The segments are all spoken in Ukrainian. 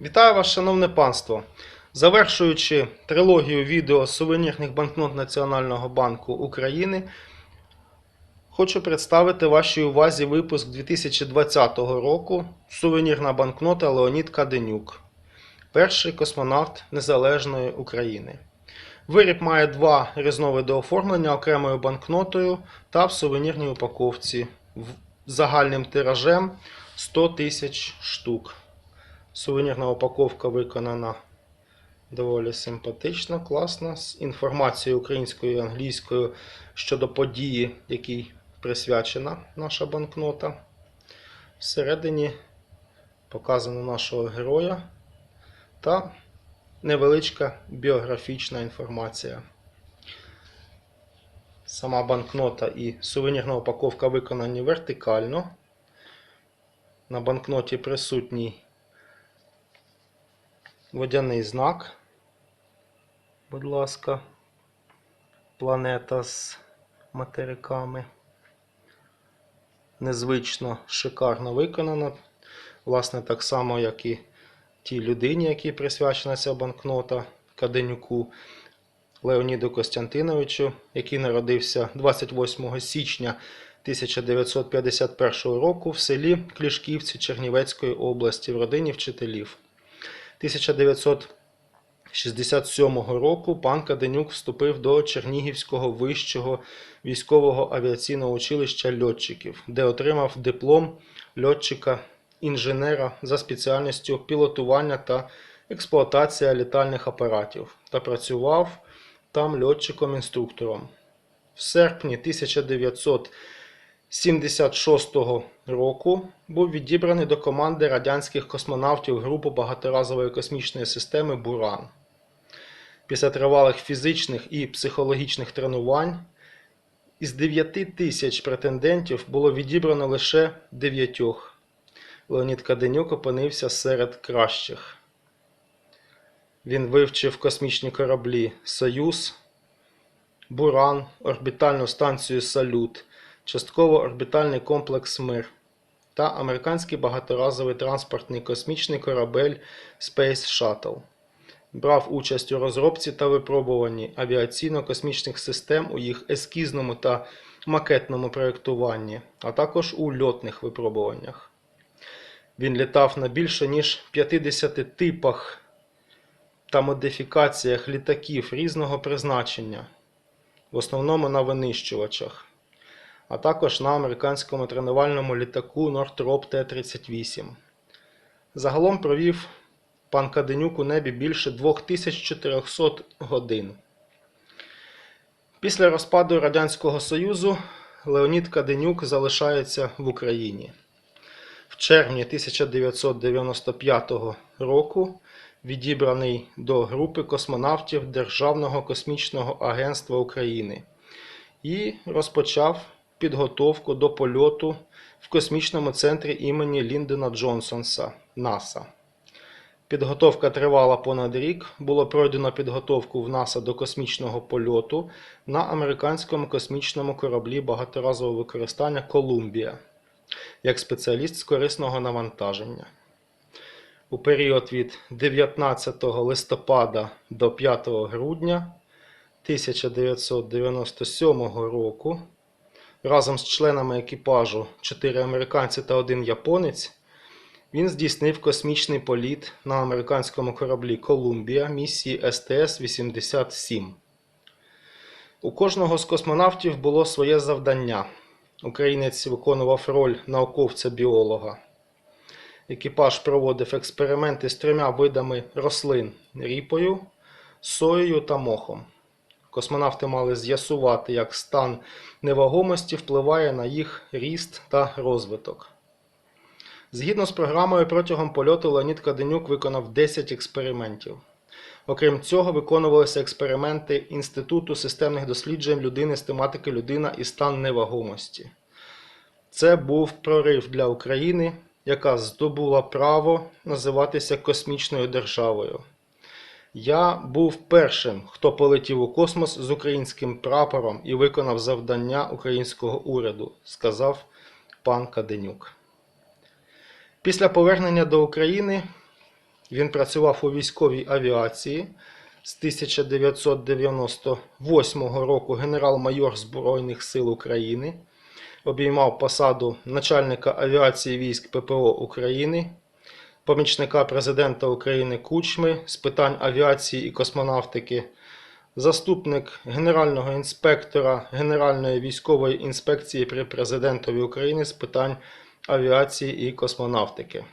Вітаю вас, шановне панство! Завершуючи трилогію відео сувенірних банкнот Національного банку України, хочу представити вашій увазі випуск 2020 року Сувенірна банкнота Леонід Каденюк, перший космонавт Незалежної України. Виріб має два різновиди оформлення окремою банкнотою та в сувенірній упаковці в- загальним тиражем 100 тисяч штук. Сувенірна упаковка виконана доволі симпатично, класно, з інформацією українською і англійською щодо події, якій присвячена наша банкнота. Всередині показано нашого героя та невеличка біографічна інформація. Сама банкнота і сувенірна упаковка виконані вертикально. На банкноті присутній водяний знак. Будь ласка, планета з материками. Незвично шикарно виконана. Власне, так само, як і тій людині, якій присвячена ця банкнота Каденюку Леоніду Костянтиновичу, який народився 28 січня 1951 року в селі Клішківці Чернівецької області в родині вчителів. 1967 року пан Каденюк вступив до Чернігівського вищого військового авіаційного училища льотчиків, де отримав диплом льотчика-інженера за спеціальністю пілотування та експлуатація літальних апаратів та працював там льотчиком-інструктором. В серпні 1976 року був відібраний до команди радянських космонавтів групи багаторазової космічної системи Буран. Після тривалих фізичних і психологічних тренувань із 9 тисяч претендентів було відібрано лише 9. Леонід Каденюк опинився серед кращих. Він вивчив космічні кораблі Союз, Буран, орбітальну станцію Салют, частково орбітальний комплекс Мир та американський багаторазовий транспортний космічний корабель Space Shuttle. Брав участь у розробці та випробуванні авіаційно-космічних систем у їх ескізному та макетному проєктуванні, а також у льотних випробуваннях. Він літав на більше ніж 50 типах та модифікаціях літаків різного призначення, в основному на винищувачах, а також на американському тренувальному літаку Northrop Т-38. Загалом провів пан Каденюк у небі більше 2400 годин. Після розпаду Радянського Союзу Леонід Каденюк залишається в Україні. В червні 1995 року відібраний до групи космонавтів Державного космічного агентства України і розпочав підготовку до польоту в космічному центрі імені Ліндена Джонсонса НАСА. Підготовка тривала понад рік. Було пройдено підготовку в НАСА до космічного польоту на американському космічному кораблі багаторазового використання Колумбія як спеціаліст з корисного навантаження. У період від 19 листопада до 5 грудня 1997 року разом з членами екіпажу 4 американці та 1 японець він здійснив космічний політ на американському кораблі Колумбія місії СТС-87. У кожного з космонавтів було своє завдання. Українець виконував роль науковця-біолога. Екіпаж проводив експерименти з трьома видами рослин ріпою, соєю та мохом. Космонавти мали з'ясувати, як стан невагомості впливає на їх ріст та розвиток. Згідно з програмою, протягом польоту Леонід Каденюк виконав 10 експериментів. Окрім цього, виконувалися експерименти Інституту системних досліджень людини з тематики людина і стан невагомості. Це був прорив для України, яка здобула право називатися космічною державою. Я був першим, хто полетів у космос з українським прапором і виконав завдання українського уряду, сказав пан Каденюк. Після повернення до України Він працював у військовій авіації з 1998 року генерал-майор Збройних сил України. Обіймав посаду начальника авіації військ ППО України, помічника президента України Кучми з питань авіації і космонавтики, заступник генерального інспектора Генеральної військової інспекції при президентові України з питань авіації і космонавтики.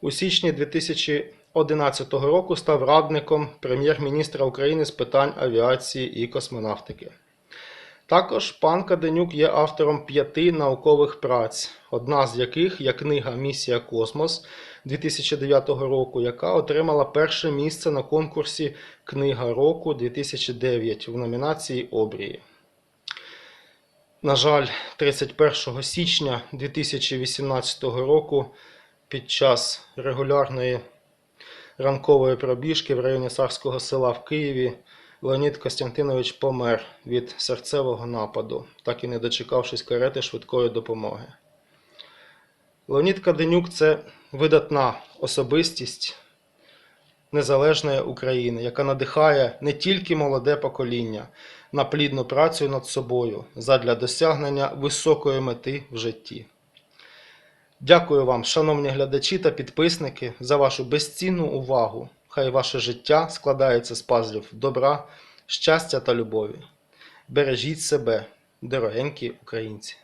У січні 2011 року став радником прем'єр-міністра України з питань авіації і космонавтики. Також пан Каденюк є автором п'яти наукових праць, одна з яких є книга Місія Космос 2009 року, яка отримала перше місце на конкурсі Книга року 2009 в номінації Обрії. На жаль, 31 січня 2018 року під час регулярної ранкової пробіжки в районі Царського села в Києві Леонід Костянтинович помер від серцевого нападу, так і не дочекавшись карети швидкої допомоги. Леонід Каденюк це видатна особистість незалежної України, яка надихає не тільки молоде покоління на плідну працю над собою задля досягнення високої мети в житті. Дякую вам, шановні глядачі та підписники, за вашу безцінну увагу. Хай ваше життя складається з пазлів добра, щастя та любові. Бережіть себе, дорогенькі українці!